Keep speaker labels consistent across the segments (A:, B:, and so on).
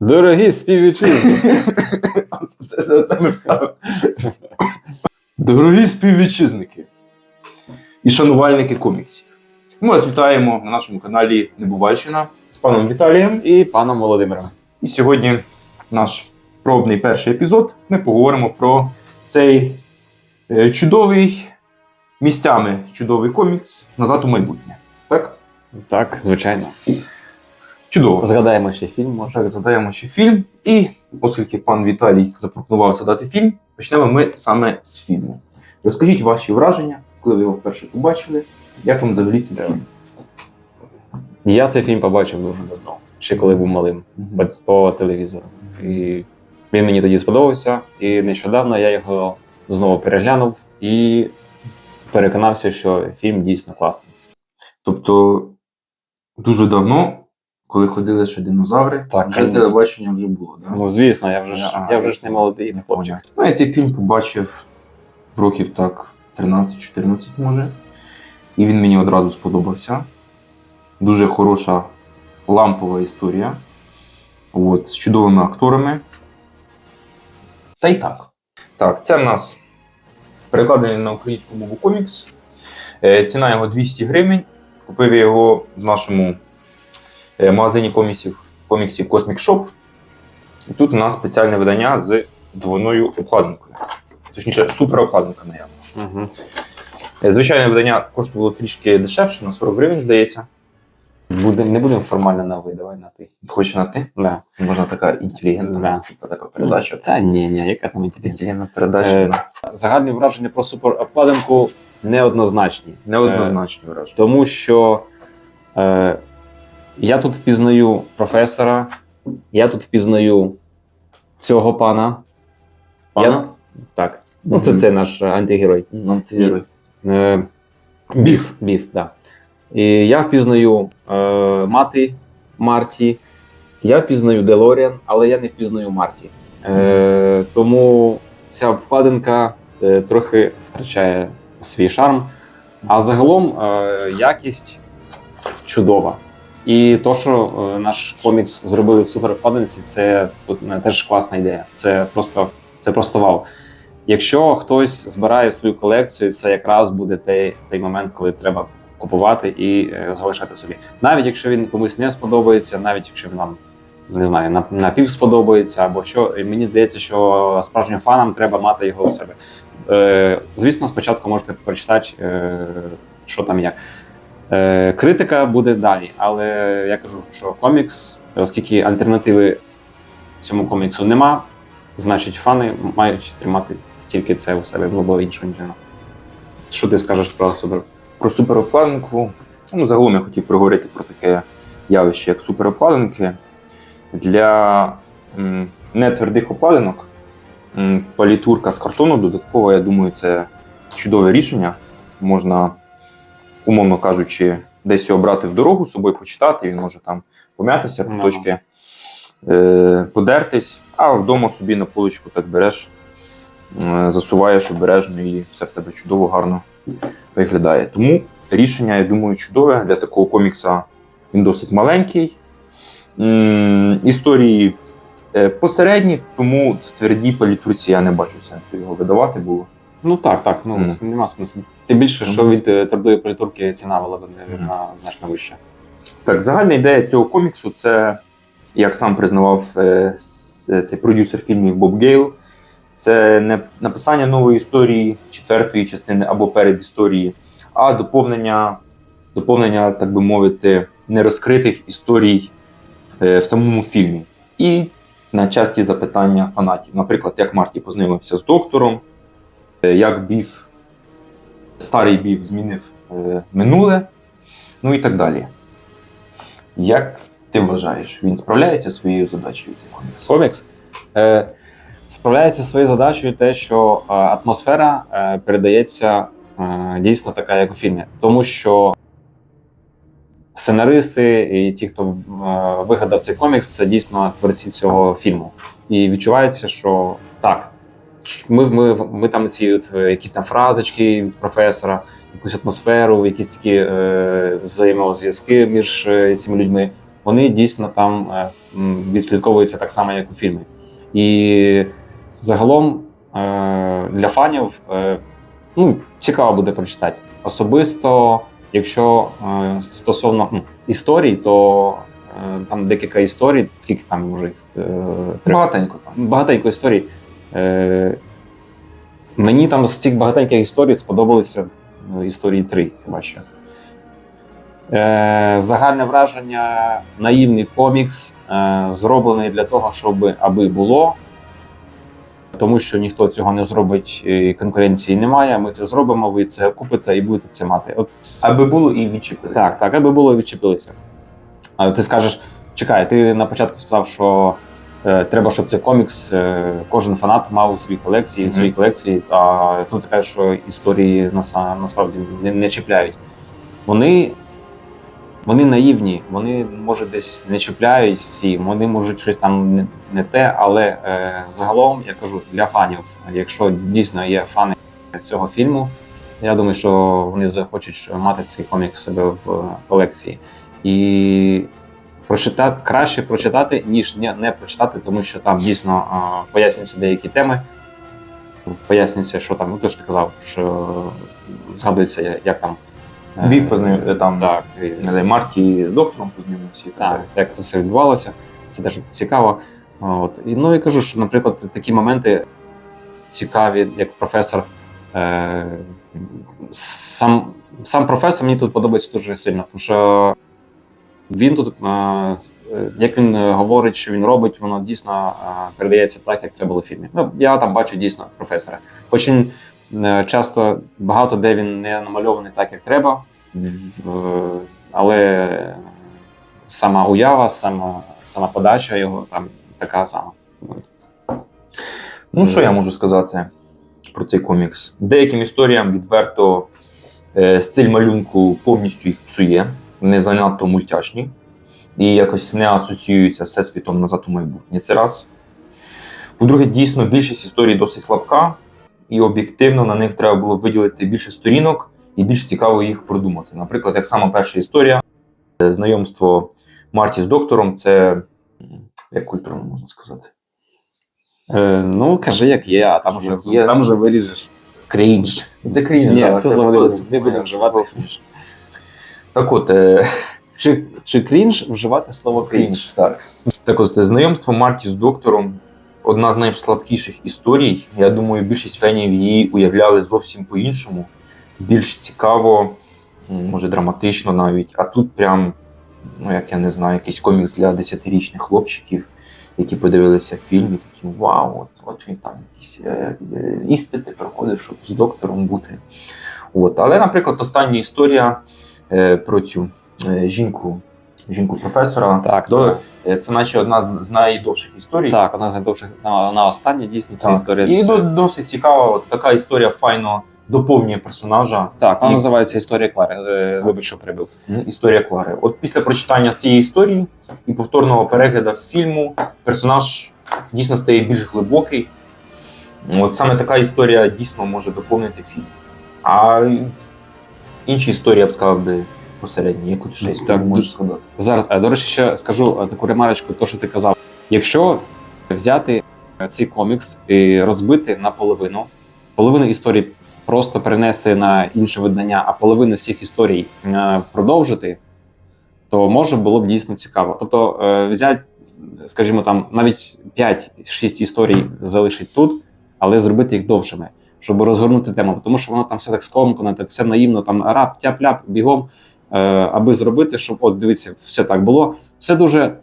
A: Дорогі співвітчизники!
B: Це, це, це ми. Дорогі співвітчизники і шанувальники коміксів. Ми вас вітаємо на нашому каналі Небувальщина з паном Віталієм.
A: І паном Володимиром.
B: І сьогодні наш пробний перший епізод. Ми поговоримо про цей е, чудовий місцями чудовий комікс назад у майбутнє. Так?
A: Так, звичайно.
B: Чудово.
A: Згадаємо ще фільм, може.
B: Так, згадаємо ще фільм. І оскільки пан Віталій запропонував задати фільм, почнемо ми саме з фільму. Розкажіть ваші враження, коли ви його вперше побачили, як вам взагалі цей фільм?
A: Я цей фільм побачив дуже давно, ще коли був малим, по, по телевізору. І він мені тоді сподобався. І нещодавно я його знову переглянув і переконався, що фільм дійсно класний.
B: Тобто дуже давно, коли ходили ще динозаври,
A: Так,
B: вже
A: конечно.
B: телебачення вже було. Да?
A: Ну, звісно, я вже ж,
B: Ага.
A: я вже ж не молодий
B: Не
A: хлопчик.
B: Ну, я цей фільм побачив в років так 13-14, може. І він мені одразу сподобався. Дуже хороша лампова історія. От, з чудовими акторами. Та й так. Так, це в нас перекладений на українську мову комікс. Е, Ціна його 200 гривень. Купив я його в нашому магазині коміксів, коміксів Cosmic Shop. І тут у нас спеціальне видання з двойною обкладинкою. Точніше, суперобкладинка наявна.
A: Угу.
B: Е, Звичайне видання коштувало трішки дешевше, на 40 гривень, здається.
A: Будем, не будемо формально на ви, давай на ти.
B: Хочеш на ти?
A: Да.
B: Можна така інтелігентна
A: Да.
B: типу, така передача.
A: Та ні, ні, яка там.
B: Інтелігентна передача.
A: Е, Загальні враження про суперобкладинку неоднозначні.
B: Неоднозначні враження.
A: Тому що е, я тут впізнаю професора, я тут впізнаю цього пана.
B: Пана?
A: Я, так. Ну, це, це наш антигерой.
B: Ну.
A: Е, біф. Біф, так. І я впізнаю е, мати Марті, я впізнаю Делоріан, але я не впізнаю Марті. Е, тому ця обкладинка е, трохи втрачає свій шарм. А загалом е, якість чудова. І то, що е, наш комікс зробили в суперобкладинці, це е, теж класна ідея. Це просто, це просто вау. Якщо хтось збирає свою колекцію, це якраз буде той, той момент, коли треба купувати і е, залишати собі. Навіть якщо він комусь не сподобається, навіть якщо він вам не знаю, на- напів сподобається, або що, і мені здається, що справжнім фанам треба мати його у себе. Е, звісно, спочатку можете прочитати, е, що там як. Е, критика буде далі, але я кажу, що комікс, оскільки альтернативи цьому коміксу нема, значить фани мають тримати тільки це у себе, або іншого нічого. Що ти скажеш про супер?
B: Про суперобкладинку. Ну, загалом я хотів проговорити про таке явище, як суперобкладинки. Для м, нетвердих обкладинок палітурка з картону додатково, я думаю, це чудове рішення. Можна, умовно кажучи, десь його брати в дорогу, з собою почитати, він може там пом'ятися,
A: Ну.
B: куточки е, подертись, а вдома собі на поличку так береш, е, засуваєш обережно і все в тебе чудово, гарно виглядає. Тому рішення, я думаю, чудове для такого комікса. Він досить маленький. Історії е, посередні, тому в твердій палітурці я не бачу сенсу його видавати було.
A: Ну так, так, ну це нема смислу. Тим більше, що від е, твердої політурки ціна була б на значно вища.
B: Так, загальна ідея цього коміксу це, як сам признавав е, цей продюсер фільмів Боб Гейл, це не написання нової історії четвертої частини або передісторії, а доповнення, доповнення, так би мовити, нерозкритих історій в самому фільмі. І на часті запитання фанатів. Наприклад, як Марті познайомився з доктором, як Біф, старий Біф змінив е, минуле, ну і так далі. Як ти вважаєш, він справляється своєю задачею? комікс?
A: Е, справляється своєю задачею те, що е, атмосфера е, передається е, дійсно така, як у фільмі. Тому що сценаристи і ті, хто е, вигадав цей комікс, це дійсно творці цього фільму. І відчувається, що так. Ми, ми, ми там ці от, е, якісь там фразочки від професора, якусь атмосферу, якісь такі е, взаємозв'язки між е, цими людьми. вони дійсно там е, відслідковуються так само, як у фільмі. І загалом е, для фанів е, ну, цікаво буде прочитати. Особисто, якщо е, стосовно ну, історій, то е, там декілька історій, скільки там може їх е,
B: Багатенько там.
A: багатенько історій. Е, мені там з цих багатеньких історій сподобалися е, історії три, хіба що. Е, загальне враження, наївний комікс, е, зроблений для того, щоб аби було. Тому що ніхто цього не зробить, і конкуренції немає. Ми це зробимо, ви це купите і будете це мати. От
B: Аби було і відчепилися.
A: так, так, аби було і відчепилися. Але ти скажеш, чекай, ти на початку сказав, що треба, щоб цей комікс е, кожен фанат мав у своїй колекції,
B: Мгм.
A: в своїй колекції. А тут ти що історії наса- насправді не, не чіпляють. Вони, вони наївні, вони може десь не чіпляють всі, вони можуть щось там не, не те, але е, загалом я кажу для фанів, якщо дійсно є фани цього фільму, я думаю, що вони захочуть мати цей комік в себе в колекції. І прочитати краще прочитати, ніж не, не прочитати, тому що там дійсно а, пояснюються деякі теми. Пояснюється, що там, ну ти ж ти казав, що згадується, як там. е,
B: Бів познайомився там.
A: Так, і-
B: Марті з доктором познайомився. і
A: так, як це все відбувалося. Це теж цікаво. От. І, ну і кажу, що, наприклад, такі моменти цікаві, як професор. Е, сам, сам професор мені тут подобається дуже сильно, тому що він тут, е, як він е, говорить, що він робить, воно дійсно передається так, як це було в фільмі. Ну, я там бачу дійсно професора. Хоч він е, часто багато де він не намальований так, як треба, але сама уява, сама, сама подача його там така сама.
B: Ну, що я можу сказати про цей комікс? Деяким історіям відверто стиль малюнку повністю їх псує, вони занадто мультяшні і якось не асоціюються всесвітом назад у майбутнє. Це раз. По-друге, дійсно, більшість історій досить слабка, і об'єктивно на них треба було виділити більше сторінок і більш цікаво їх продумати. Наприклад, як сама перша історія, е, знайомство Марті з доктором, це як культурно можна сказати.
A: Е, ну, кажи, як є, а там вже, там вже виріжеш.
B: Крінж. Це крінж.
A: Ні, це не,
B: було-
A: не будемо вживати.
B: Так от, е,
A: Чи, чи крінж вживати слово крінж?
B: так. Так от, знайомство Марті з доктором одна з найслабкіших історій. Я думаю, більшість фенів її уявляли зовсім по-іншому. Більш цікаво, може драматично навіть. А тут прям, ну як я не знаю, якийсь комікс для 10-річних хлопчиків, які подивилися фільм і такі вау, от, от він там якісь е, е, іспити проходив, щоб з доктором бути. От. Але, наприклад, остання історія про цю е, жінку, жінку професора.
A: Так,
B: До-
A: це,
B: Е, Це наче одна з, найдовших історій.
A: так, одна з найдовших, на, на остання дійсно ця
B: Так.
A: історія.
B: І
A: це-
B: досить цікава, от така історія файно доповнює персонажа.
A: Так, вона
B: І-
A: називається Історія Клари. Е, Вибач, що прибив.
B: Історія Клари. От після прочитання цієї історії і повторного перегляду фільму персонаж дійсно стає більш глибокий. От саме така історія дійсно може доповнити фільм. А інші історії, я б сказав би, посередні, яку ти історію
A: Так,
B: можеш згадати.
A: Зараз, а, до речі, ще скажу таку ремарочку, то, що ти казав. Якщо взяти е, цей комікс і розбити на половину, половину історій просто перенести на інше видання, а половину всіх історій е, продовжити, то може було б дійсно цікаво. Тобто е, взяти, скажімо, там навіть 5-6 історій залишить тут, але зробити їх довшими, щоб розгорнути тему. Тому що воно там все так скомкано, так все наївно, там рап, тяп-ляп, бігом. Е, аби зробити, щоб от дивіться, все так було. Все дуже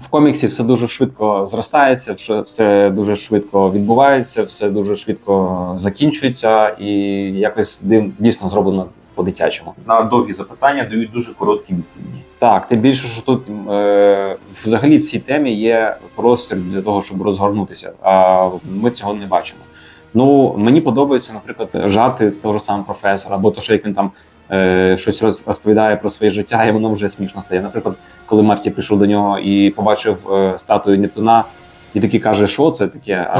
A: в коміксі, все дуже швидко зростається, все, все дуже швидко відбувається, все дуже швидко закінчується, і якось див, дійсно зроблено по-дитячому.
B: На довгі запитання дають дуже короткі відповіді.
A: Так, тим більше, що тут е, взагалі в цій темі є простір для того, щоб розгорнутися. А ми цього не бачимо. Ну, мені подобається, наприклад, жарти того ж самого професора, або то, що як він там е, щось роз- розповідає про своє життя, і воно вже смішно стає. Наприклад, коли Марті прийшов до нього і побачив е, статую Нептуна, і такий каже, що це таке? А,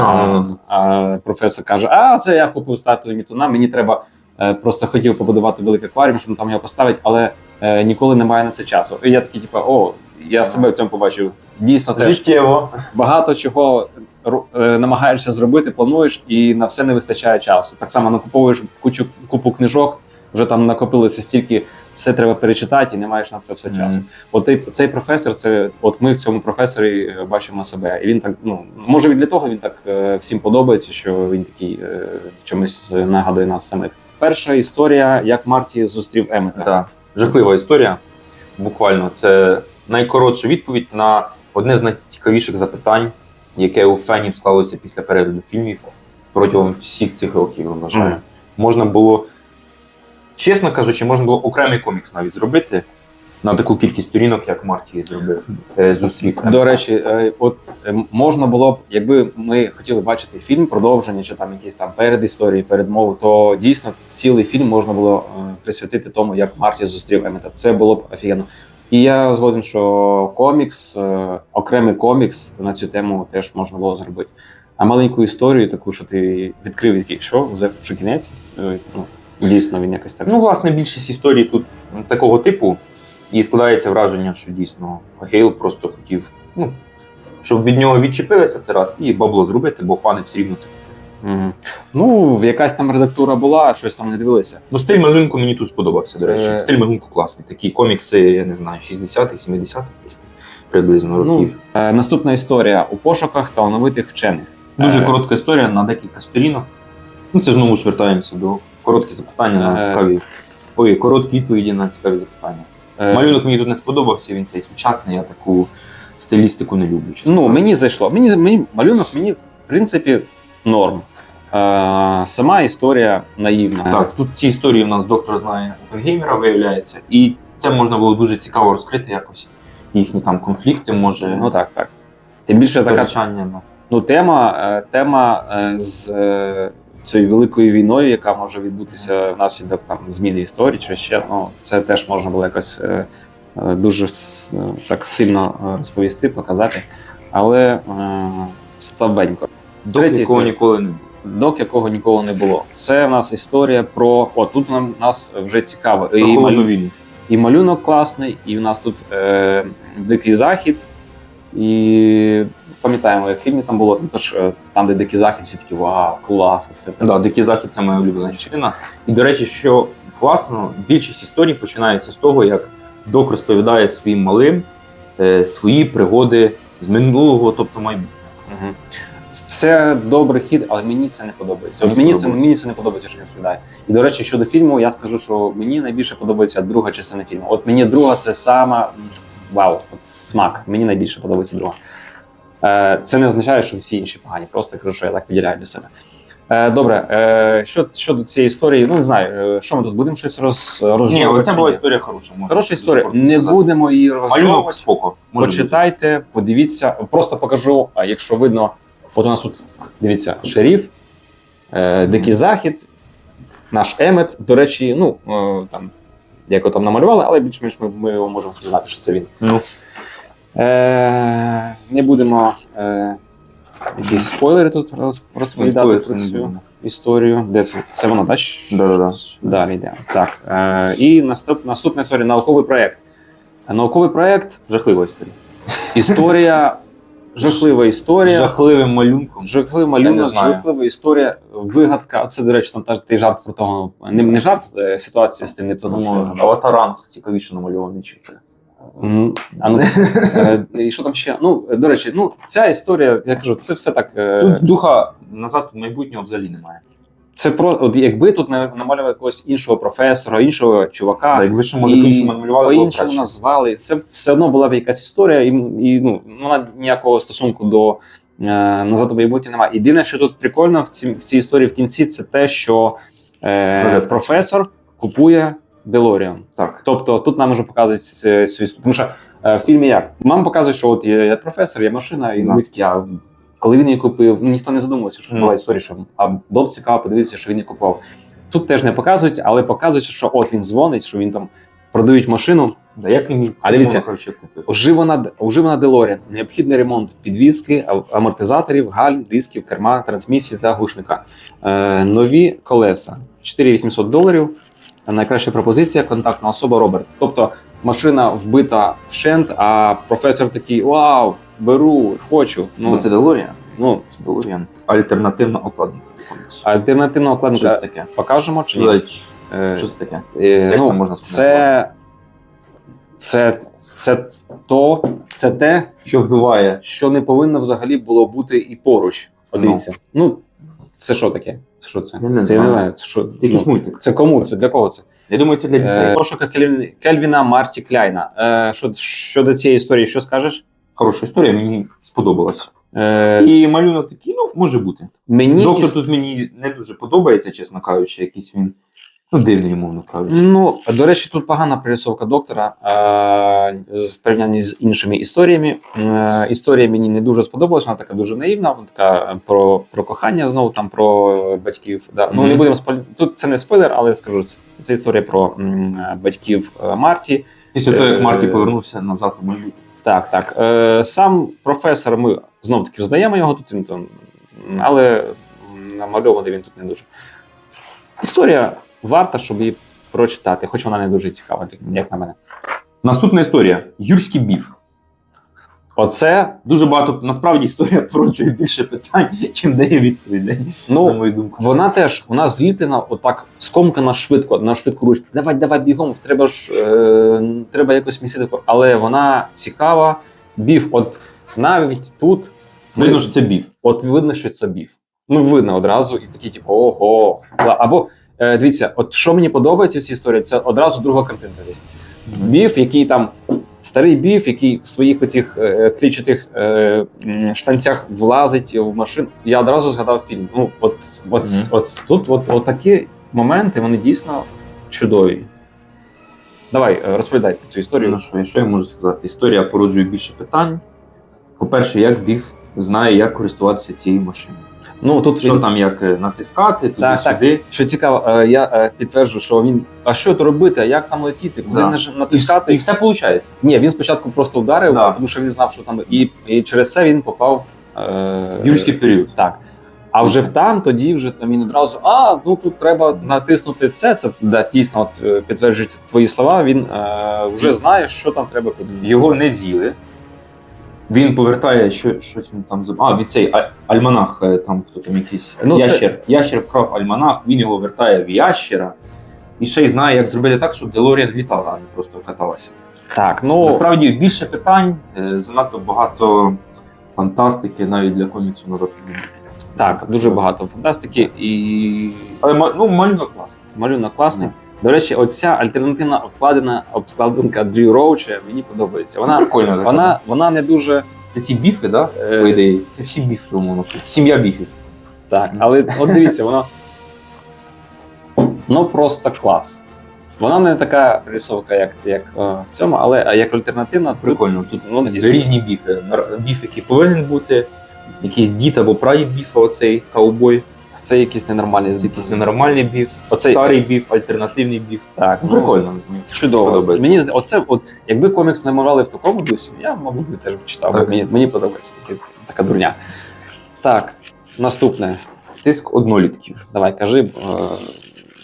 A: а професор каже: А, це я купив статую Нептуна, мені треба. е, Просто хотів побудувати великий акваріум, щоб там його поставити, але е, ніколи немає на це часу. І я такий, типу, о, я себе в цьому побачив. Дійсно, теж
B: Життєво.
A: багато чого намагаєшся зробити, плануєш, і на все не вистачає часу. Так само накуповуєш кучу купу книжок, вже там накопилося стільки, все треба перечитати, і не маєш на це все часу.
B: Мгм.
A: От цей, цей професор, це от ми в цьому професорі е, бачимо себе. І він так, ну може і для того він так е, всім подобається, що він такий е, в чомусь нагадує нас самих. Перша історія, як Марті зустрів Емета.
B: Так. Жахлива історія. Буквально, це найкоротша відповідь на одне з найцікавіших запитань, яке у фенів склалося після перегляду фільмів протягом всіх цих років, я вважаю.
A: Мгм.
B: Можна було, чесно кажучи, можна було окремий комікс навіть зробити на таку кількість сторінок, як Марті зробив, е, зустрів.
A: До речі, е, от е, можна було б, якби ми хотіли бачити фільм, продовження чи там якісь там перед історії, передмову, то дійсно цілий фільм можна було присвятити тому, як Марті зустрів Емета. Це було б офігенно. І я згоден, що комікс, е, окремий комікс на цю тему теж можна було зробити. А маленьку історію, таку, що ти відкрив і такий, що вже вже кінець? Е, Ну, дійсно, він якось так.
B: Ну, власне, більшість історій тут такого типу, і складається враження, що дійсно Гейл просто хотів, ну, щоб від нього відчепилися це раз, і бабло зробити, бо фани все рівно це.
A: Ну, якась там редактура була, щось там не дивилися.
B: Ну, стиль малюнку мені тут сподобався, до речі.
A: Е.
B: Стиль малюнку класний. Такі комікси, я не знаю, 60-х, 70-х приблизно
A: Ну,
B: років.
A: Е, Наступна історія у пошуках талановитих вчених.
B: Дуже
A: е,
B: коротка історія на декілька сторінок. Ну, це знову ж вертаємося до короткі запитання на
A: Е.
B: цікаві. Ой, короткі відповіді на цікаві запитання.
A: Е,
B: Малюнок мені тут не сподобався, він цей сучасний, я таку стилістику не люблю. чесно
A: Ну,
B: кажучи.
A: мені зайшло. Мені, мені малюнок мені, в принципі, норм. Е, сама історія наївна.
B: Так, тут ці історії в нас доктор знає Опенгеймера, виявляється, і це можна було дуже цікаво розкрити якось. Їхні там конфлікти, може,
A: Ну так, так. Тим більше така
B: ну.
A: ну, тема, е, тема е, з цією великою війною, яка може відбутися внаслідок там, зміни історії чи ще. Ну, це теж можна було якось дуже е, так сильно розповісти, показати. Але е, слабенько.
B: Доки
A: Третя
B: якого ніколи не було.
A: Док, якого ніколи не було. Це в нас історія про. О, тут нам нас вже цікаво.
B: Про
A: І, малю...
B: війну.
A: і малюнок класний, і в нас тут е... дикий захід. І пам'ятаємо, як в фільмі там було. Ну, тож е, там, де дикий захід, всі такі вау, клас, це
B: Да, Дикий захід це моя улюблена частина. І до речі, що класно, більшість історій починається з того, як док розповідає своїм малим е, свої пригоди з минулого, тобто майбутнього.
A: Мгм. Це добрий хід, але мені це не подобається. От
B: Мені
A: мені це мені це не подобається, що він розповідає. І до речі, щодо фільму, я скажу, що мені найбільше подобається друга частина фільму. От мені друга це сама вау, от смак. Мені найбільше подобається друга. Е, Це не означає, що всі інші погані. Просто кажу, що я так виділяю для себе. Е, Добре, е, що щодо цієї історії, ну не знаю, е, що ми тут будемо щось роз,
B: Ні,
A: розжовувати
B: оця
A: чи
B: була історія хороша. можна
A: Хороша історія. Не
B: сказати.
A: будемо її розжовувати. Почитайте, подивіться. Просто покажу, а якщо видно, от у нас тут дивіться, шеріф, е, Дикий Захід, наш Емет. До речі, ну е, там як його там намалювали, але більш-менш ми, ми його можемо пізнати, що це він.
B: Ну,
A: Е, не будемо е, якісь спойлери тут роз, розповідати про цю історію. Де це? Це вона, так?
B: Да-да-да.
A: Далі йде. Так. Е, і наступ, наступна історія науковий проєкт. Науковий проєкт
B: жахлива історія.
A: Історія, жахлива історія,
B: Жахливим малюнком.
A: жахливий малюнок, жахлива історія, вигадка. Це, до речі, там та- той жарт про того. Не, не жарт, е, ситуація з тим, не тому,
B: Тому аватаран цікавіше намальований, чи це.
A: А ну, е, і що там ще? Ну, до речі, ну, ця історія, я кажу, це все так. е,
B: Тут духа назад в майбутнього взагалі немає.
A: Це про от якби тут не- намалювали якогось іншого професора, іншого чувака.
B: А якби ще може
A: і
B: по-іншому намалювали,
A: по-іншому
B: краще.
A: назвали. Це все одно була б якась історія, і, і ну, вона ніякого стосунку до е, назад у майбутнє немає. Єдине, що тут прикольно в цій, в цій історії в кінці, це те, що е, професор купує Делоріан.
B: Так.
A: Тобто тут нам вже показують цю цю історію. Тому що е, в фільмі як? Нам показують, що от є, є професор, є машина, і
B: Да.
A: такі, а коли він її купив, ну ніхто не задумувався, що
B: Ну.
A: була історія, що а було б цікаво подивитися, що він її купував. Тут теж не показують, але показують, що от він дзвонить, що він там продають машину.
B: Да, як він
A: А дивіться.
B: купив?
A: Оживана, оживана Делоріан, необхідний ремонт підвіски, амортизаторів, галь, дисків, керма, трансмісії та глушника. Е, нові колеса 4800 доларів. Найкраща пропозиція контактна особа Роберт. Тобто машина вбита вщент, а професор такий: Вау, беру, хочу.
B: Ну,
A: Ну,
B: це Делоріан.
A: ну
B: Це Делоріан. Альтернативна окладинка.
A: альтернативна
B: Що
A: окладинка
B: це таке?
A: покажемо чи ні? Е,
B: Що це таке?
A: Е,
B: Як
A: ну,
B: це можна
A: це, це, це то, це те,
B: Що вбиває?
A: що не повинно взагалі було бути і поруч. Подивіться. Ну, це що таке? Це що це?
B: Не
A: це я не
B: знаю.
A: Це що?
B: Якийсь
A: ну,
B: мультик.
A: це кому? Це для кого це?
B: Я думаю, це для
A: Е,
B: дітей.
A: Пошука Кельвін, Кельвіна Марті Кляйна. Е, що, щодо цієї історії, що скажеш?
B: Хороша історія, мені сподобалась.
A: Е,
B: І малюнок такий, ну, може бути.
A: мені
B: Доктор
A: іс-
B: тут мені не дуже подобається, чесно кажучи, якийсь він. Ну, дивний, мовно кажучи.
A: Ну, до речі, тут погана пририсовка доктора е, в порівнянні з іншими історіями. Е, історія мені не дуже сподобалась, вона така дуже наївна, вона така про, про кохання знову, там про батьків. Да. Ну, не будемо спойлер... Тут це не спойлер, але я скажу, це, це історія про м, батьків е, Марті.
B: Після того, як Марті
A: Е,
B: повернувся назад у майбутнє.
A: Так, так. Е, сам професор, ми знов таки взнаємо його тут, він там, але намальований він тут не дуже. Історія варта, щоб її прочитати, хоч вона не дуже цікава, як на мене.
B: Наступна історія: Юрський біф.
A: Оце,
B: Дуже багато насправді історія породжує більше питань, чим дає відповідей.
A: Ну, на
B: мою думку.
A: вона теж у нас зліплена, отак скомкана швидко, на швидку руч. Давай, давай бігом, треба ж е, треба якось місити. Але вона цікава. Біф, от навіть тут
B: Видно, що це біф.
A: От видно, що це біф. Ну, видно одразу, і такі, типу, ого. Або е, дивіться, от що мені подобається в цій історії, це одразу друга картинка. Біф, який там старий біф, який в своїх оцих е, клічатих е, штанцях влазить в машину. Я одразу згадав фільм. Ну, от, от,
B: Мгм.
A: от тут от, от такі моменти, вони дійсно чудові. Давай, е, розповідай про цю історію.
B: Ну що, що я можу сказати? Історія породжує більше питань. По-перше, як біф знає, як користуватися цією машиною.
A: Ну, тут
B: Що
A: він-
B: там, як е, натискати,
A: Так,
B: туди-сюди.
A: Що цікаво, е, я е, підтверджую, що він. А що то робити? А як там летіти? Куди
B: Да.
A: наж-
B: І, і все виходить.
A: Ні, він спочатку просто ударив,
B: Да.
A: тому що він знав, що там. І, і через це він попав. Е,
B: В юрський період.
A: Так. А вже там, тоді вже там він одразу, а ну тут треба натиснути це. Це да, дійсно от, підтверджують твої слова. Він е, вже знає, що там треба.
B: Його не з'їли. Він повертає, що, щось він там заб... А, від цей а- альманах, е, там хто там якийсь
A: Ну, це-
B: ящер. Ящер вкрав альманах, він його вертає в ящера. І ще й знає, як зробити так, щоб Делоріан літала, а не просто каталася.
A: Так, ну
B: Насправді більше питань, е, занадто багато фантастики навіть для коміксу на
A: так, дуже багато фантастики і
B: Але ма- ну, малюнок класний.
A: малюнок класний. До речі, оця альтернативна обкладена обкладинка Дрю Роуча мені подобається. Вона,
B: прикольно. така.
A: вона, вона не дуже.
B: Це ці біфи, да?
A: Е,
B: По ідеї. Це всі біфи, умовно. Сім'я біфів.
A: Так, але от дивіться, вона ну просто клас. Вона не така пририсовка, як, як е, в цьому, але а як альтернативна,
B: Прикольно.
A: Тут, ну,
B: Це
A: дійсно.
B: різні біфи. Нар- Біф, який повинен бути, якийсь дід або прадід біфа, оцей каубой.
A: Це якийсь ненормальний
B: Це якийсь ненормальний біф,
A: Оцей
B: старий біф, альтернативний біф.
A: так,
B: Ну,
A: ну,
B: прикольно.
A: Чудово.
B: Подобається.
A: Мені оце, от, якби комікс намалювали в такому дусі, я, мабуть, би теж читав.
B: Так.
A: Мені, мені подобається такі, така дурня. Так, наступне.
B: Тиск однолітків.
A: Давай, кажи. е,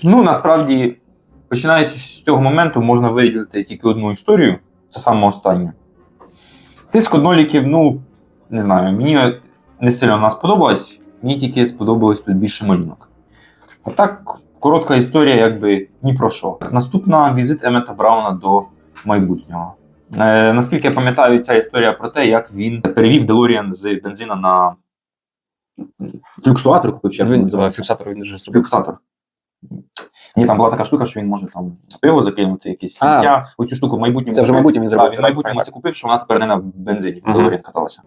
B: Ну, насправді, починаючи з цього моменту, можна виділити тільки одну історію. Це саме остання. Тиск одноліків, ну, не знаю, мені не сильно вона сподобалась, мені тільки сподобалось тут більше малюнок. А так, коротка історія, якби ні про що. Наступна візит Емета Брауна до майбутнього. Е, наскільки я пам'ятаю, ця історія про те, як він перевів Делоріан з бензина на флюксуатор, купив як він називається?
A: фіксатор він вже зробив.
B: фіксатор. Ні, там була така штука, що він може там пиво закинути, якісь
A: А.
B: сміття. Оцю штуку в майбутньому.
A: Це вже в майбутньому він зробив,
B: Так, Він в майбутньому
A: так,
B: це купив, що вона тепер не на бензині,
A: Мгм.
B: Делоріан каталася.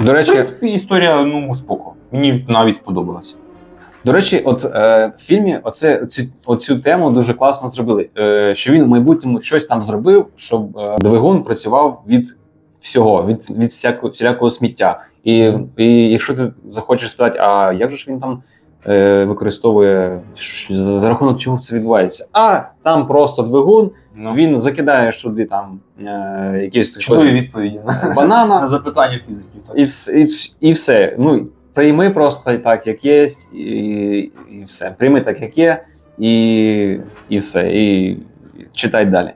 A: До
B: В
A: речі,
B: принципі, історія ну, споко. Мені навіть сподобалася.
A: До речі, от е, в фільмі оце, оцю, оцю тему дуже класно зробили. Е, що він в майбутньому щось там зробив, щоб е, двигун працював від всього, від, від всякого, всілякого сміття. І, і якщо ти захочеш спитати, а як же ж він там використовує, за, рахунок чого це відбувається? А там просто двигун,
B: Ну,
A: він закидає сюди там е, якісь
B: чудові відповіді
A: банана,
B: на запитання фізиків. так.
A: і, вс- і, і все. Ну, прийми просто так, як є, і, і все. Прийми так, як є, і, і все. І читай далі.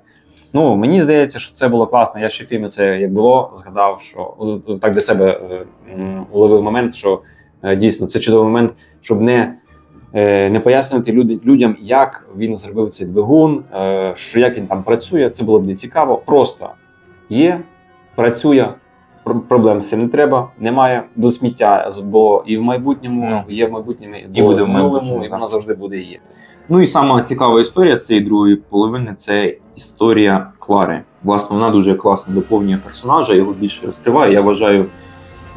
A: Ну, мені здається, що це було класно. Я ще в фільмі це як було, згадав, що так для себе е, уловив момент, що е, дійсно це чудовий момент, щоб не, е, не пояснювати людям, як він зробив цей двигун, е, що як він там працює. Це було б не цікаво. Просто є, працює. пр- Проблем з цим не треба, немає. До сміття було і в майбутньому,
B: Ну.
A: є в майбутньому,
B: І буде в
A: минулому, і воно завжди буде і є.
B: Ну і сама цікава історія з цієї другої половини це історія Клари. Власне, вона дуже класно доповнює персонажа, його більше розкриває. Я вважаю,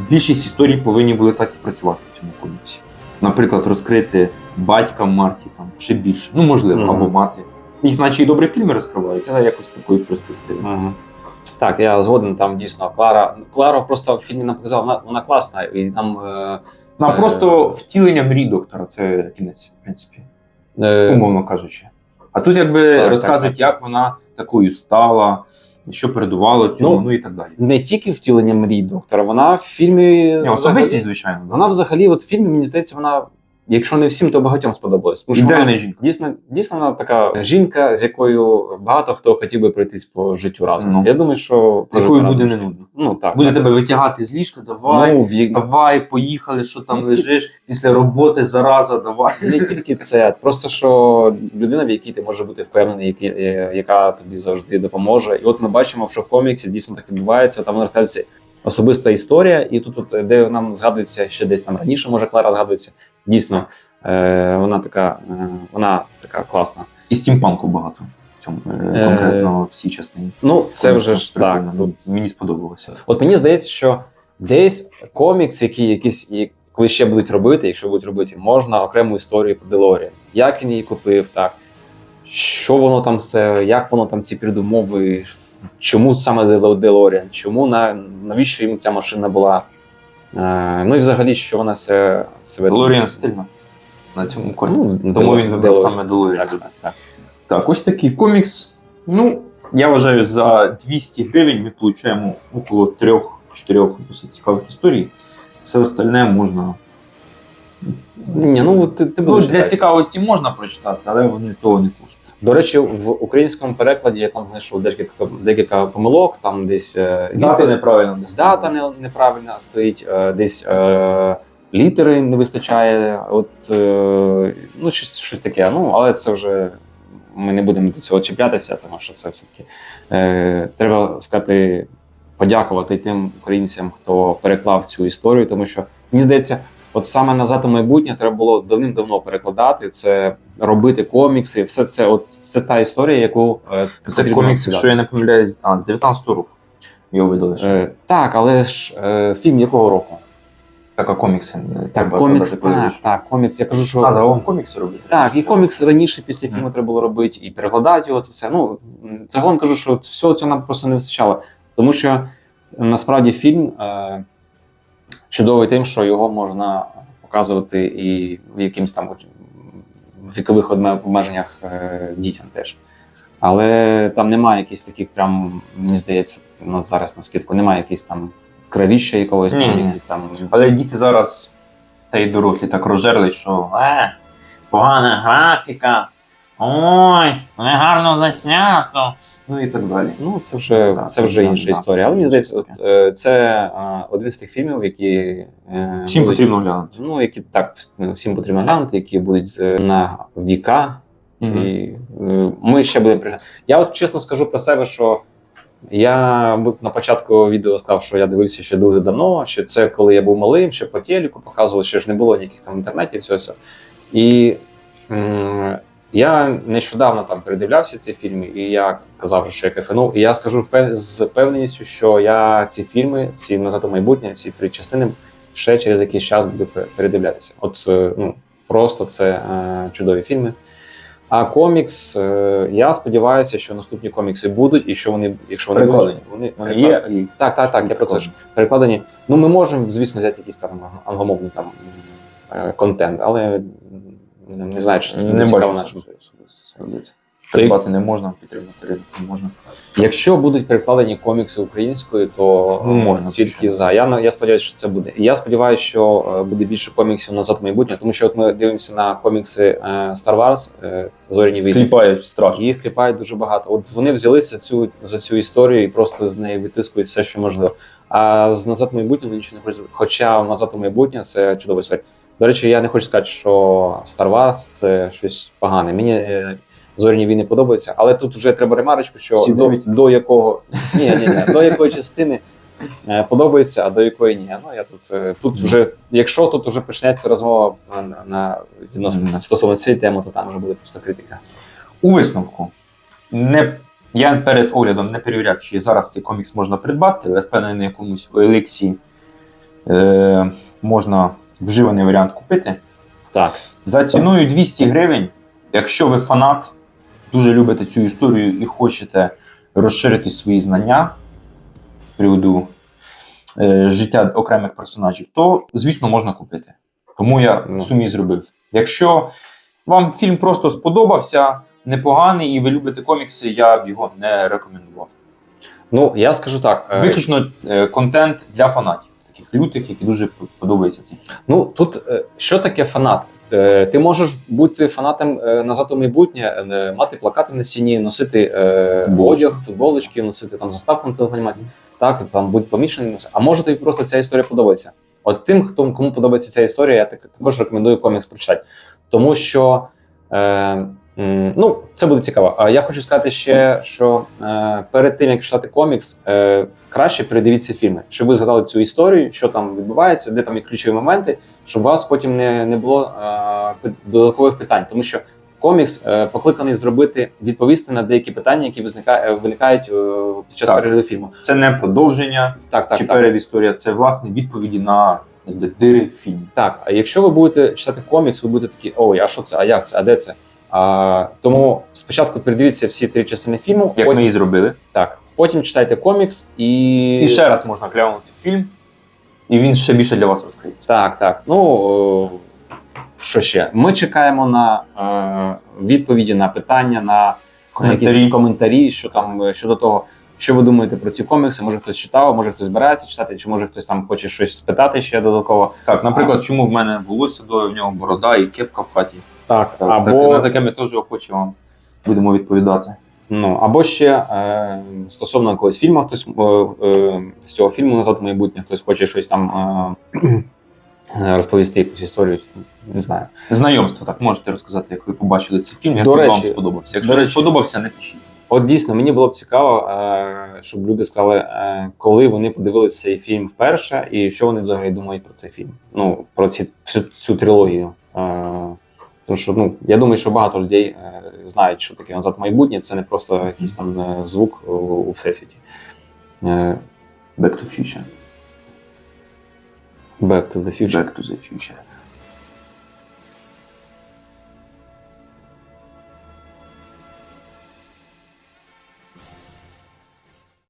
B: більшість історій повинні були так і працювати в цьому коміксі. Наприклад, розкрити батька Марті там чи більше. Ну, можливо,
A: Мгм.
B: або мати. Їх, наче і добрі фільми розкривають, але якось такої перспективи.
A: Ага. Так, я згоден, там дійсно Клара. Клара просто в фільмі нам показала, вона, вона класна, і там. Е,
B: Ну,
A: Е,
B: просто втілення мрій доктора це кінець, в принципі,
A: е,
B: умовно кажучи. А тут якби
A: Так,
B: розказують,
A: так, так.
B: як вона такою стала, що передувало цьому,
A: Ну,
B: ну, і так далі.
A: не тільки втілення мрій доктора, вона в фільмі.
B: Не, особистість, звичайно. да.
A: Вона взагалі, от в фільмі, мені здається, вона, якщо не всім, то багатьом сподобалась. Тому що вона,
B: жінка.
A: дійсно, дійсно вона така жінка, з якою багато хто хотів би пройтись по життю разом.
B: Ну.
A: Я думаю, що
B: З якою буде не нудно.
A: Ну так.
B: Буде
A: так.
B: тебе витягати з ліжка, давай,
A: Ну, в
B: вставай, поїхали, що там лежиш після роботи, зараза, давай.
A: Не тільки це, просто що людина, в якій ти можеш бути впевнений, які, е, яка тобі завжди допоможе. І от ми бачимо, що в коміксі дійсно так відбувається. Там розказується особиста історія, і тут, от, де нам згадується ще десь там раніше, може Клара згадується. Дійсно, е, вона така, е, вона така класна.
B: І стімпанку багато в цьому е,
A: Е,
B: конкретно в цій частині.
A: Ну, це вже ж так. Тут
B: Мені сподобалося.
A: От мені здається, що десь комікс, який якийсь, і- коли ще будуть робити, якщо будуть робити, можна окрему історію про Делоріан. Як він її купив, так що воно там все, як воно там ці передумови, чому саме Делоріан, чому на навіщо йому ця машина була? Е, ну і взагалі, що вона се, себе
B: Делоріан стильно на цьому коміксі.
A: Ну,
B: Тому він вибрав
A: Делоріан.
B: саме Делоріан.
A: Так, так, так.
B: Так, ось такий комікс. Ну, я вважаю, за 200 гривень ми получаємо около 3-4 досить цікавих історій. Все остальне можна.
A: Ні, ну ти, ти
B: Ну,
A: будеш
B: для
A: читати.
B: цікавості можна прочитати, але вони того не коштують.
A: До речі, в українському перекладі я там знайшов декілька, декілька помилок, там десь е,
B: Дата неправильно.
A: дата не, неправильно стоїть, е, десь е, літери не вистачає. От, е, ну, щось, щось таке. Ну, але це вже ми не будемо до цього чіплятися, тому що це все-таки е, треба сказати, подякувати тим українцям, хто переклав цю історію, тому що мені здається. От саме назад у майбутнє треба було давним-давно перекладати це, робити комікси. Все це, от це та історія, яку е,
B: Це комікс, якщо я не помиляюсь, а, з 19 року його видали.
A: Е, так, але ж е, фільм якого року?
B: Так, а комікси. е,
A: Так, комікс, так, так, комікс. Я кажу, що
B: А, загалом комікси робити.
A: так, і комікс раніше після фільму треба було робити, і перекладати його. Це все. Ну загалом кажу, що всього цього нам просто не вистачало. Тому що насправді фільм е, чудовий тим, що його можна показувати і в якимось там вікових обмеженнях е, дітям теж. Але там немає якихось таких, прям, мені здається, у нас зараз на скидку, немає якихось там кровіща якогось, там,
B: Ні-ні.
A: якісь там.
B: Але діти зараз, та й дорослі, так розжерли, що е, погана графіка. Ой, негарно заснято. Ну і так далі.
A: Ну, це вже,
B: Так,
A: це вже
B: так,
A: інша
B: так,
A: історія.
B: це
A: Але мені здається, от, е, це е, один з тих фільмів, які е,
B: Всім
A: будуть-
B: потрібно глянути.
A: Ну, які так ну, всім потрібно глянути, які будуть з- на віка.
B: Мгм.
A: І е, ми ще будемо приглядати. Я от чесно скажу про себе, що я на початку відео сказав, що я дивився ще дуже давно, що це коли я був малим, ще по телеку показували, ще ж не було ніяких там інтернетів, все все. І м, я нещодавно там передивлявся ці фільми, і я казав, що я кайфанув. І я скажу з певненістю, що я ці фільми, ці назад у майбутнє, ці три частини ще через якийсь час буду передивлятися. От е, ну, просто це е, чудові фільми. А комікс, е, я сподіваюся, що наступні комікси будуть, і що вони, якщо вони
B: Перекладені.
A: будуть, вони,
B: Вони є і
A: Так, так, так, я про це ж перекладені. Ну, ми можемо, звісно, взяти якийсь там англомовний там е, контент, але не знаю, чи
B: не
A: цікаво нашим.
B: особисто. Придбати не можна, підтримати не можна.
A: Якщо будуть перекладені комікси українською, то
B: Ну, можна,
A: тільки за. Я я сподіваюся, що це буде. І я сподіваюся, що е, буде більше коміксів назад в майбутнє, тому що от ми дивимося на комікси е, Star Wars е, Зоряні війни.
B: Кліпають страшно.
A: Їх кліпають дуже багато. От вони взялися цю за цю історію і просто з неї витискують все, що можливо. А з назад в майбутнє вони нічого не хочуть. Хоча назад у майбутнє це чудова історія. До речі, я не хочу сказати, що Star Wars це щось погане. Мені е, зоряні війни подобаються, але тут вже треба ремарочку, що
B: Всі
A: до, до якого ні, ні, ні, до якої частини е, подобається, а до якої ні. Ну я тут е, тут вже, якщо тут вже почнеться розмова на, на відносно
B: Мгм.
A: стосовно цієї теми, то там вже буде просто критика.
B: У висновку. Не, я перед оглядом не перевіряв, чи зараз цей комікс можна придбати, але впевнений на якомусь OLX е, можна вживаний варіант купити.
A: Так.
B: За ціною 200 гривень, якщо ви фанат, дуже любите цю історію і хочете розширити свої знання з приводу е, життя окремих персонажів, то, звісно, можна купити. Тому я
A: Ну.
B: в сумі зробив. Якщо вам фільм просто сподобався, непоганий, і ви любите комікси, я б його не рекомендував.
A: Ну, я скажу так. е,
B: Виключно е, контент для фанатів, таких лютих, які дуже подобаються цим.
A: Ну тут е, що таке фанат? Е, Ти можеш бути фанатом е, назад у майбутнє, мати плакати на стіні, носити
B: Футболочки.
A: одяг, футболочки, носити там заставку на телефоні. Так, там будь помішаний. А може тобі просто ця історія подобається. От тим, хто кому подобається ця історія, я також рекомендую комікс прочитати. Тому що е, ну, це буде цікаво. А я хочу сказати ще, що е, перед тим як читати комікс, е, краще передивіться фільми, щоб ви згадали цю історію, що там відбувається, де там є ключові моменти, щоб у вас потім не, не було е, додаткових питань, тому що комікс е, покликаний зробити відповісти на деякі питання, які виникають, виникають е, під час
B: Так.
A: перегляду фільму.
B: Це не продовження
A: Так, так,
B: чи
A: так.
B: передісторія, це власне відповіді на дири в фільмі.
A: Так, а якщо ви будете читати комікс, ви будете такі, ой, а що це? А як це? А де це? А, тому спочатку передивіться всі три частини фільму,
B: Як
A: потім,
B: ми і зробили.
A: так, потім читайте комікс і.
B: І ще раз можна глянути фільм, і він ще більше для вас розкриється.
A: Так, так. Ну о, що ще? Ми чекаємо на е, відповіді на питання, на
B: Коментарі.
A: якісь коментарі, що там е, щодо того, що ви думаєте про ці комікси. Може хтось читав, може хтось збирається читати, чи може хтось там хоче щось спитати ще додатково.
B: Так, наприклад, чому в мене волосся до в нього борода і кепка в хаті.
A: Так,
B: Так,
A: або
B: так, на таке ми теж охоче вам будемо відповідати.
A: Ну, або ще е, стосовно якогось фільму, хтось е, е, з цього фільму назад в майбутнє, хтось хоче щось там е, е, розповісти, якусь історію, не знаю.
B: Знайомство, так можете розказати, як ви побачили цей фільм, як
A: До речі,
B: вам сподобався. Якщо
A: до речі-
B: сподобався, не пишіть.
A: От дійсно, мені було б цікаво, е, щоб люди сказали, е, коли вони подивилися цей фільм вперше, і що вони взагалі думають про цей фільм. Ну, про ці, цю, цю трилогію. Тому що ну, я думаю, що багато людей е, знають, що таке назад майбутнє, це не просто якийсь там е, звук у, у всесвіті. Е,
B: Back to Future.
A: Back to the Future.
B: Back to the Future.